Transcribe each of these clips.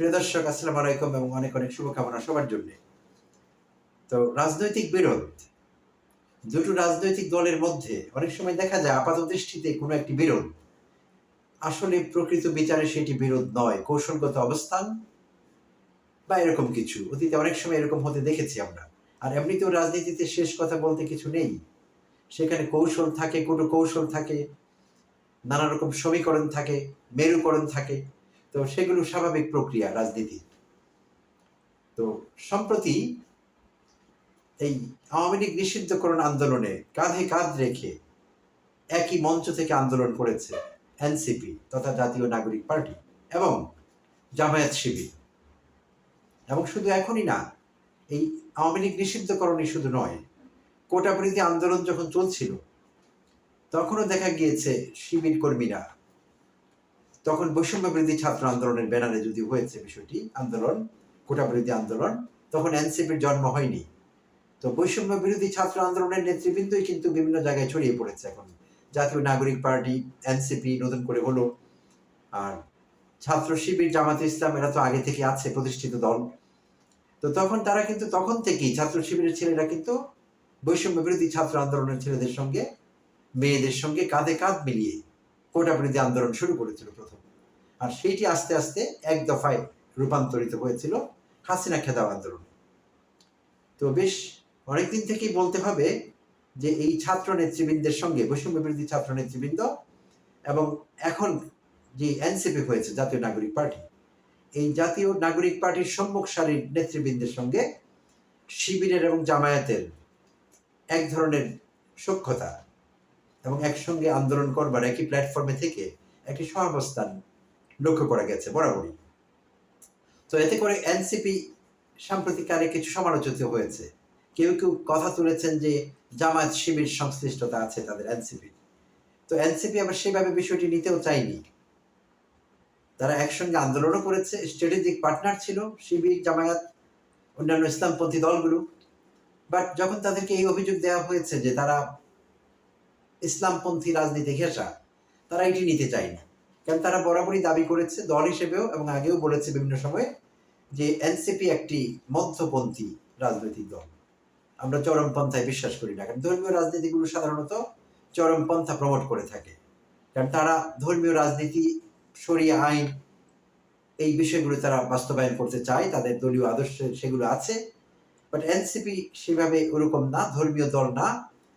প্রিয় দর্শক, আসসালামু আলাইকুম এবং অনেক অনেক শুভকামনা সবার জন্য। তো রাজনৈতিক বিরোধ, দুটো রাজনৈতিক দলের মধ্যে অনেক সময় দেখা যায় আপাত দৃষ্টিতে কোনো একটি বিরোধ। আসলে প্রকৃত বিচারে সেটি বিরোধ নয়, কৌশলগত অবস্থান বা এরকম কিছু। অতীতে অনেক সময় এরকম হতে দেখেছি আমরা। আর এমনিতেও রাজনীতিতে শেষ কথা বলতে কিছু নেই। সেখানে কৌশল থাকে কোনো কৌশল থাকে, নানা রকম সমীকরণ থাকে, মেরুকরণ থাকে। তো সেগুলো স্বাভাবিক প্রক্রিয়া, রাজনীতি। তো সম্প্রতি এই আওয়ামী লীগ নিষিদ্ধকরণ আন্দোলনে কাঁধে কাঁধ রেখে একই মঞ্চ থেকে আন্দোলন করেছে এনসিপি তথা জাতীয় নাগরিক পার্টি এবং জামায়াত শিবির। এবং শুধু এখনই না, এই আওয়ামী লীগ নিষিদ্ধকরণই শুধু নয় কোটা বিরোধী আন্দোলন যখন চলছিল, তখনও দেখা গিয়েছে শিবির কর্মীরা তখন বৈষম্য বিরোধী ছাত্র আন্দোলনের ব্যানারে যদি হয়েছে বিষয়টি, আন্দোলন কোটা বিরোধী আন্দোলন, তখন এনসিপির জন্ম হয়নি। তো বৈষম্য বিরোধী ছাত্র আন্দোলনের নেতৃবৃন্দই কিন্তু বিভিন্ন জায়গায় ছড়িয়ে পড়েছে এখন। জাতীয় নাগরিক পার্টি, এনসিপি নতুন করে হলো। আর ছাত্র শিবির, জামাতে ইসলাম, এরা তো আগে থেকে আছে, প্রতিষ্ঠিত দল। তো তখন তারা কিন্তু তখন থেকেই ছাত্র শিবিরের ছেলেরা কিন্তু বৈষম্য বিরোধী ছাত্র আন্দোলনের ছেলেদের সঙ্গে, মেয়েদের সঙ্গে কাঁধে কাঁধ মিলিয়ে কোটা বিরোধী আন্দোলন শুরু করেছিল প্রথম। আর সেইটি আস্তে আস্তে এক দফায় রূপান্তরিত হয়েছিল হাসিনা খেদাও আন্দোলন। তো বেশ অনেকদিন থেকেই বলতে হবে যে এই ছাত্র নেতৃবৃন্দের সঙ্গে, বৈষম্য বিরোধী ছাত্র নেতৃবৃন্দ এবং এখন যে এনসিপি হয়েছে, জাতীয় নাগরিক পার্টি, এই জাতীয় নাগরিক পার্টির সম্মুখ সারির নেতৃবৃন্দের সঙ্গে শিবিরের এবং জামায়াতের এক ধরনের সক্ষতা এবং একসঙ্গে আন্দোলন করবার একই প্ল্যাটফর্মে থেকে একটি সহাবস্থান লক্ষ্য করা গেছে বরাবরই। তো এতে করে এনসিপি সাম্প্রতিককালে কিছু সমালোচিত হয়েছে। কেউ কেউ কথা তুলেছেন যে জামায়াত শিবির সংশ্লিষ্টতা আছে তাদের এনসিপি। তো এনসিপি আবার সেভাবে বিষয়টি নিতেও চায়নি। তারা একসঙ্গে আন্দোলনও করেছে স্ট্র্যাটেজিক পার্টনার ছিল শিবির, জামায়াত, অন্যান্য ইসলামপন্থী দলগুলো। বাট যখন তাদেরকে এই অভিযোগ দেওয়া হয়েছে যে তারা ইসলামপন্থী রাজনীতি ঘেঁষা, তারা এটি নিতে চায় না। কারণ তারা বরাবরই দাবি করেছে, দল হিসেবেও এবং আগেও বলেছে বিভিন্ন সময়ে যে এনসিপি একটি মধ্যপন্থী রাজনৈতিক দল। আমরা চরমপন্থায় বিশ্বাস করি না, কারণ ধর্মীয় রাজনীতিগুলো সাধারণত চরমপন্থা প্রমোট করে থাকে। কারণ তারা ধর্মীয় রাজনীতি সরিয়ে আইন, এই বিষয়গুলো তারা বাস্তবায়ন করতে চায়, তাদের দলীয় আদর্শ সেগুলো আছে। বাট এনসিপি সেভাবে ওরকম না, ধর্মীয় দল না।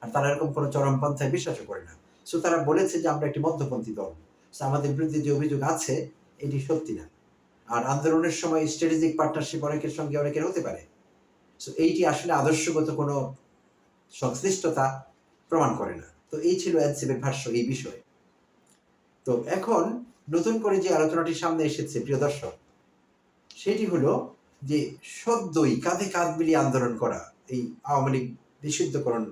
আর তারা এরকম কোনো চরমপন্থায় বিশ্বাসও করে না। সো তারা বলেছে যে আমরা একটি মধ্যপন্থী দল। So আমাদের বিরুদ্ধে যে অভিযোগ আছে, এটি সত্যি না। আর আন্দোলনের সময় স্ট্র্যাটেজিক পার্টনারশিপ অনেকের সঙ্গে অনেকের হতে পারে। সো এইটি আসলে আদর্শগত কোনো সংশ্লিষ্টতা প্রমাণ করে না। তো এই ছিল এনসিপির ভাষ্য এই বিষয়ে। তো এখন নতুন করে যে আলোচনাটি সামনে এসেছে, প্রিয় দর্শক, সেটি হলো যে সদ্যই কাঁধে কাঁধ মিলিয়ে আন্দোলন করা, এই আওয়ামী লীগ নিষিদ্ধকরণ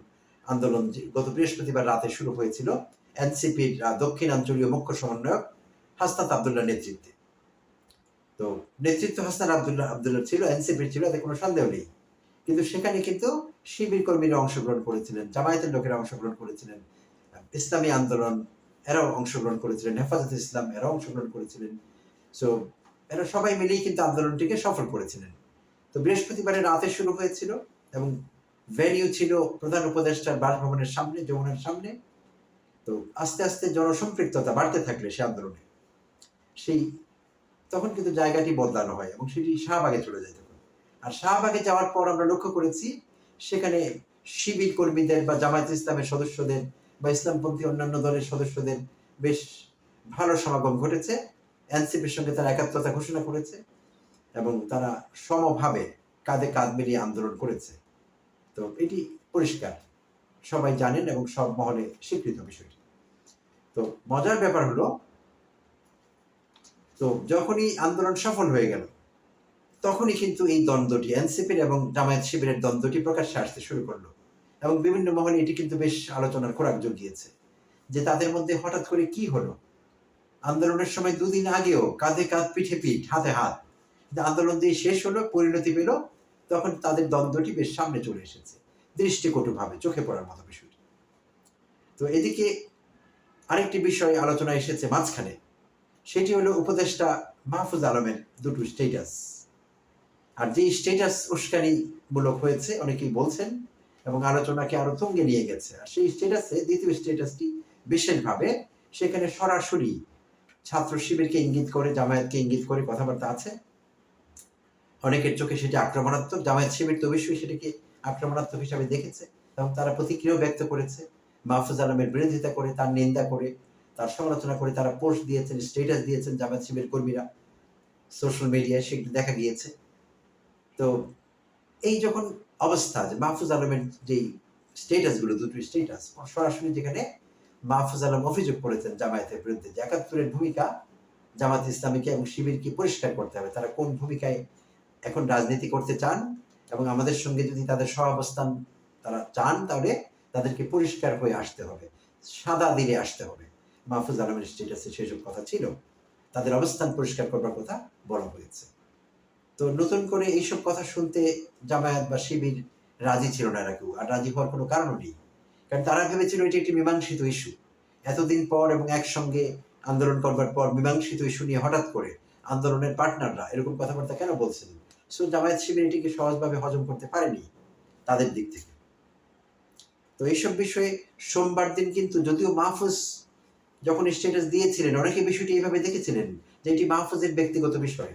আন্দোলন গত বৃহস্পতিবার রাতে শুরু হয়েছিল এনসিপির দক্ষিণাঞ্চলীয় মুখ্য সমন্বয়ক হাসনাত আবদুল্লাহ নেতৃত্বে। তো নেতৃত্ব হাসনাত আবদুল্লাহ আবদুল্লাহ ছিল, এনসিপির ছিল, এতে কোনো সন্দেহ নেই। কিন্তু সেখানে কিন্তু শিবির কর্মীরা অংশগ্রহণ করেছিলেন, জামায়াতের লোকেরা অংশগ্রহণ করেছিলেন, ইসলামী আন্দোলন এরাও অংশগ্রহণ করেছিলেন, হেফাজত ইসলাম এরাও অংশগ্রহণ করেছিলেন। সো এরা সবাই মিলেই কিন্তু আন্দোলনটিকে সফল করেছিলেন। তো বৃহস্পতিবারে রাতে শুরু হয়েছিল এবং ভেনিউ ছিল প্রধান উপদেষ্টার বাসভবনের সামনে, যমুনার সামনে। তো আস্তে আস্তে জনসম্পৃক্ততা বাড়তে থাকলে সে আন্দোলনে। সেই তখন কিন্তু জায়গাটি বদলানো হয় এবং সেটি শাহবাগে চলে যায় তখন। আর শাহবাগে যাওয়ার পর আমরা লক্ষ্য করেছি, সেখানে শিবির কর্মীদের বা জামায়াত ইসলামের সদস্যদের বা ইসলামপন্থী অন্যান্য দলের সদস্যদের বেশ ভালো সমাগম ঘটেছে। এনসিপির সঙ্গে তারা একাত্মতা ঘোষণা করেছে এবং তারা সমভাবে কাঁধে কাঁধ মিলিয়ে আন্দোলন করেছে। তো এটি পরিষ্কার। সবাই জানেন এবং সব মহলে স্বীকৃত বিষয়টি। তো মজার ব্যাপার হলো, তো যখনই আন্দোলন সফল হয়ে গেল, তখনই কিন্তু এই দ্বন্দ্বটি, এনসিপির এবং জামায়াত শিবিরের দ্বন্দ্বটি প্রকাশ্যে আসতে শুরু করল এবং বিভিন্ন মহলে এটি কিন্তু বেশ আলোচনার খোরাক জুগিয়েছে যে তাদের মধ্যে হঠাৎ করে কি হলো? আন্দোলনের সময় দুদিন আগেও কাঁধে কাঁধ, পিঠে পিঠ, হাতে হাত। আন্দোলন দিয়ে শেষ হলো, পরিণতি পেল তখন তাদের দ্বন্দ্বটি বেশ সামনে চলে এসেছে। দৃষ্টিকটুভাবে, চোখে পড়ার মতো বিষয়টি। তো এদিকে আরেকটি বিষয় আলোচনা এসেছে মাঝখানে। সেটি হলো উপদেষ্টা মাহফুজ আলমের দুটো স্টেটাস আর যে স্টেটাস উস্কানিমূলক হয়েছে, অনেকেই বলছেন এবং আলোচনাকে আরও তুঙ্গে নিয়ে গেছে। আর সেই স্টেটাসে দ্বিতীয় স্টেটাসটি বিশেষভাবে সেখানে সরাসরি ছাত্র শিবিরকে ইঙ্গিত করে, জামায়াতকে ইঙ্গিত করে কথাবার্তা আছে। অনেকের চোখে সেটি আক্রমণাত্মক, জামায়াত শিবির তো অবশ্যই সেটাকে আক্রমণাত্মক হিসাবে দেখেছে এবং তারা প্রতিক্রিয়াও ব্যক্ত করেছে। মাহফুজ আলমের বিরোধিতা করে, তার নিন্দা করে, তার সমালোচনা করে, তারা পোস্ট দিয়েছেন স্টেটাস দিয়েছেন জামায়াত শিবির কর্মীরা। সোশ্যাল মিডিয়ায় সেগুলো দেখা গিয়েছে। তো এই যখন অবস্থা যে মাহফুজ আলমের যেই স্টেটাসগুলো দুটো স্টেটাস সরাসরি যেখানে মাহফুজ আলম অভিযোগ করেছেন জামায়াতের বিরুদ্ধে যে একাত্তরের ভূমিকা জামাত ইসলামীকে এবং শিবিরকে পরিষ্কার করতে হবে, তারা কোন ভূমিকায় এখন রাজনীতি করতে চান এবং আমাদের সঙ্গে যদি তাদের সহাবস্থান তারা চান, তাহলে তাদেরকে পরিষ্কার হয়ে আসতে হবে, সাদা দিলে আসতে হবে। মাহফুজ আলমের স্টেটাসে সেসব কথা ছিল। তাদের অবস্থান পরিষ্কার করবার কথা বলা হয়েছে। তো নতুন করে এইসব কথা শুনতে জামায়াত বা শিবির রাজি ছিল না এরা কেউ, আর রাজি হওয়ার কোনো কারণও নেই। কারণ তারা ভেবেছিল এটি একটি মীমাংসিত ইস্যু এতদিন পর এবং একসঙ্গে আন্দোলন করবার পর মীমাংসিত ইস্যু নিয়ে হঠাৎ করে আন্দোলনের পার্টনাররা এরকম কথাবার্তা কেন বলছেন? সো জামায়াত শিবির এটিকে সহজভাবে হজম করতে পারেনি তাদের দিক থেকে। তো এইসব বিষয়ে সোমবার দিন কিন্তু যদিও মাহফুজ যখন স্ট্যাটাস দিয়েছিলেন, অনেকে বিষয়টি এইভাবে দেখেছিলেন যে এটি মাহফুজের ব্যক্তিগত বিষয়।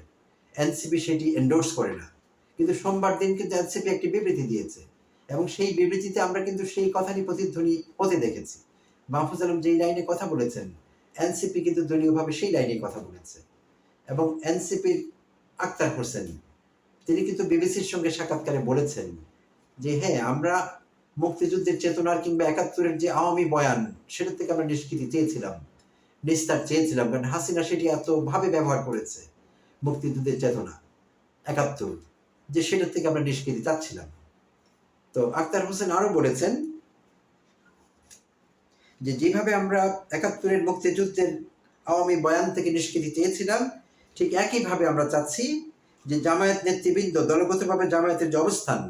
এনসিপি সেটি এন্ডোর্স করে না। কিন্তু সোমবার দিন কিন্তু এনসিপি একটি বিবৃতি দিয়েছে এবং সেই বিবৃতিতে আমরা কিন্তু সেই কথারই প্রতিধ্বনি হতে দেখেছি। মাহফুজ আলম যেই লাইনে কথা বলেছেন, এনসিপি কিন্তু দলীয়ভাবে সেই লাইনে কথা বলেছে এবং এনসিপির আক্তার হোসেন তিনি কিন্তু বিবিসির সঙ্গে সাক্ষাৎকারে বলেছেন যে হ্যাঁ আমরা মুক্তিযুদ্ধের চেতনার কিংবা একাত্তরের যে আওয়ামী বয়ান, সেটা থেকে আমরা নিষ্কৃতি চেয়েছিলাম, নিস্তার চেয়েছিলাম, কারণ হাসিনা সেটি এত ভাবে ব্যবহার করেছে, মুক্তিযুদ্ধের চেতনা, একাত্তর, যে সেটার থেকে আমরা নিষ্কৃতি চাচ্ছিলাম। তো আক্তার হোসেন আরও বলেছেন যে, যেভাবে আমরা একাত্তরের মুক্তিযুদ্ধের আওয়ামী বয়ান থেকে নিষ্কৃতি চেয়েছিলাম, ঠিক একইভাবে আমরা চাচ্ছি যে জামায়াত নেতৃবৃন্দ দলগতভাবে জামায়াতের যে অবস্থান,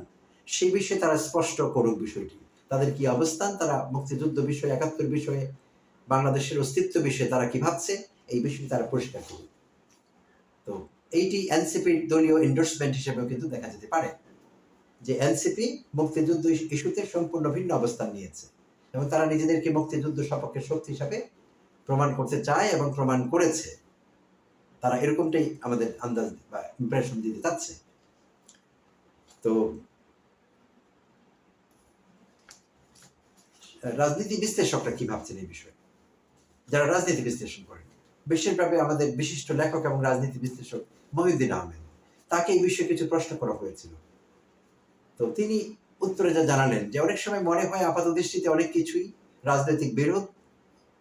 সেই বিষয়ে তারা স্পষ্ট করুক বিষয়টি। তাদের কি অবস্থান, তারা মুক্তিযুদ্ধ বিষয়ে, একাত্তর বিষয়ে, বাংলাদেশের অস্তিত্ব বিষয়ে তারা কি ভাবছে, এই বিষয়টি তারা পরিষ্কার করুক। তো এইটি এনসিপির দলীয় এন্ডোর্সমেন্ট হিসেবেও কিন্তু দেখা যেতে পারে। যে এনসিপি মুক্তিযুদ্ধ ইস্যুতে সম্পূর্ণ ভিন্ন অবস্থান নিয়েছে এবং তারা নিজেদেরকে মুক্তিযুদ্ধ সপক্ষে শক্তি হিসাবে প্রমাণ করতে চায় এবং প্রমাণ করেছে। তারা এরকমটাই আমাদের আন্দাজ বা ইমপ্রেশন দিতে চাচ্ছে। তো, রাজনীতি বিশ্লেষকরা কি ভাবছেন এই বিষয়ে? যারা রাজনীতি বিশ্লেষণ করেন বিশেষভাবে আমাদের বিশিষ্ট লেখক এবং রাজনীতি বিশ্লেষক মহিউদ্দিন আহমেদ। তাকে এই বিষয়ে কিছু প্রশ্ন করা হয়েছিল। তো তিনি উত্তরে যা জানালেন যে, অনেক সময় মনে হয় আপাত দৃষ্টিতে অনেক কিছুই রাজনৈতিক বিরোধ,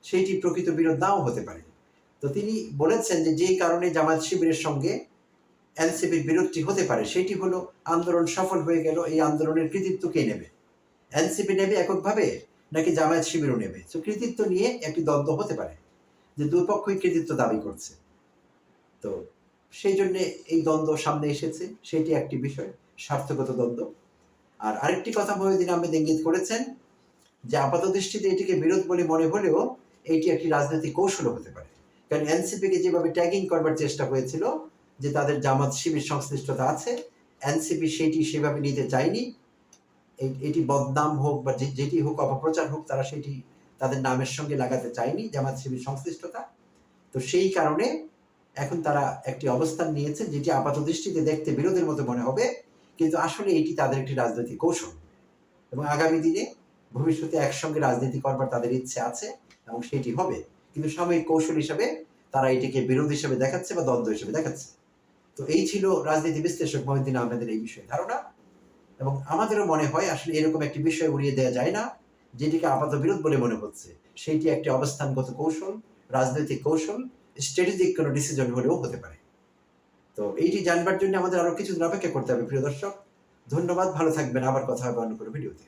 সেইটি প্রকৃত বিরোধ নাও হতে পারে। তো তিনি বলেছেন যে যেই কারণে জামাত শিবিরের সঙ্গে এনসিপির বিরোধটি হতে পারে, সেটি হলো আন্দোলন সফল হয়ে গেল, এই আন্দোলনের কৃতিত্ব কে নেবে? এনসিপি নেবে এককভাবে নাকি জামায়াত শিবিরও নেবে? তো কৃতিত্ব নিয়ে একটি দ্বন্দ্ব হতে পারে যে দুই পক্ষই কৃতিত্ব দাবি করছে। তো সেই জন্য এই দ্বন্দ্ব সামনে এসেছে, সেটি একটি বিষয়, স্বার্থগত দ্বন্দ্ব। আর আরেকটি কথা মহিউদ্দিন আহমেদ ইঙ্গিত করেছেন যে আপাত দৃষ্টিতে এটিকে বিরোধ বলে মনে হলেও এটি একটি রাজনৈতিক কৌশল হতে পারে। কারণ এনসিপিকে যেভাবে ট্যাগিং করবার চেষ্টা হয়েছিল, যে তাদের জামাত শিবির সংশ্লিষ্টতা আছে, এনসিপি সেটি সেভাবে নিতে চায়নি। এটি বদনাম হোক বা যেটি হোক অপপ্রচার হোক, তারা সেটি তাদের নামের সঙ্গে লাগাতে চায়নি, জামাত শিবির সংশ্লিষ্টতা। তো সেই কারণে এখন তারা একটি অবস্থান নিয়েছে, যেটি আপাত দৃষ্টিতে দেখতে বিরোধের মতো মনে হবে, কিন্তু আসলে এটি তাদের একটি রাজনৈতিক কৌশল। এবং আগামী দিনে ভবিষ্যতে একসঙ্গে রাজনীতি করবার তাদের ইচ্ছে আছে, এবং সেটি হবে। কিন্তু সাময়িক কৌশল হিসেবে তারা এটিকে বিরোধ হিসেবে দেখাচ্ছে বা দ্বন্দ্ব হিসেবে দেখাচ্ছে। তো এই ছিল রাজনীতি বিশ্লেষক মহিউদ্দিন আহমেদের এই বিষয়ে ধারণা। এবং আমাদেরও মনে হয় আসলে এরকম একটি বিষয় উড়িয়ে দেওয়া যায় না, যেটিকে আপাত বিরোধ বলে মনে হচ্ছে। সেইটি একটি অবস্থানগত কৌশল, রাজনৈতিক কৌশল স্ট্র্যাটেজিক কোনো ডিসিশন হলেও হতে পারে। তো এইটি জানবার জন্য আমাদের আরও কিছুদিন অপেক্ষা করতে হবে, প্রিয় দর্শক। ধন্যবাদ, ভালো থাকবেন। আবার কথা হবে অন্য কোনো ভিডিওতে।